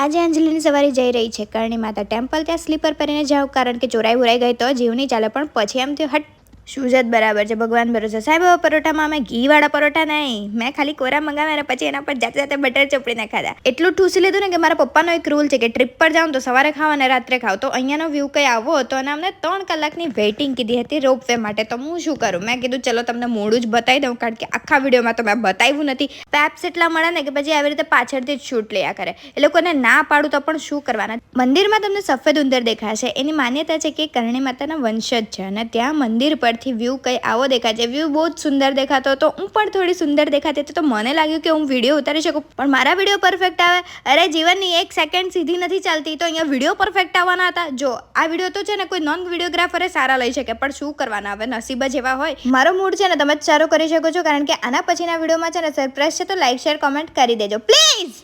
આજે અંજલિની સવારી જઈ રહી છે. કરણી માતા ટેમ્પલ ત્યાં સ્લીપર પહેરીને જાઓ, કારણ કે ચોરાઈ ઉરાઈ ગઈ તો જીવની ચાલે પણ પછી એમ થયું, હટ. જ બરાબર છે? ભગવાન ભરોસે. સાહેબ પરોઠામાં અમે ઘીવાળા પરોઠા નહીં. મેં ખાલી કોરા મંગાવ્યા પછી એના પર જાતે જાતે બટર ચોપડીને ખાધા એટલું ઠૂસી લીધું ને કે મારા પપ્પાનો એક રૂલ છે કે ટ્રીપ પર જાઉં તો સવારે ખાવ અને રાત્રે ખાવ. તો અહીંયાનો વ્યૂ કંઈ આવો હતો અને અમને ત્રણ કલાકની વેઇટિંગ કીધી હતી રોપ વે માટે. તો હું શું કરું? મેં કીધું, ચલો તમને મોડું જ બતાવી દઉં, કારણ કે આખા વિડીયોમાં તો મેં બતાવ્યું નથી. પેપ્સ એટલા મળે ને કે પછી આવી રીતે પાછળથી જ શૂટ લયા કરે. એ લોકોને ના પાડું તો પણ શું કરવાના? મંદિરમાં તમને સફેદ ઉંદર દેખાશે. એની માન્યતા છે કે કરણી માતાના વંશજ છે અને ત્યાં મંદિર પરથી વ્યૂ કંઈ આવો દેખાય છે. વ્યૂ બહુ જ સુંદર દેખાતો હતો. હું પણ થોડી સુંદર દેખાતી હતી તો મને લાગ્યું કે હું વીડિયો ઉતારી શકું. પણ મારા વીડિયો પરફેક્ટ આવે. અરે જીવનની એક સેકન્ડ સીધી નથી ચાલતી તો અહીંયા વીડિયો પરફેક્ટ આવવાના હતા. જો, આ વીડિયો તો છે ને કોઈ નોન વિડીયોગ્રાફરે સારા લઈ શકે, પણ શું કરવાના? હવે નસીબ જ એવા હોય. મારો મૂડ છે ને તમે જ સારો કરી શકો છો, કારણ કે આના પછીના વિડીયોમાં છે ને સરપ્રાઈઝ છે તો લાઈક શેર કોમેન્ટ કરી દેજો. પ્લીઝ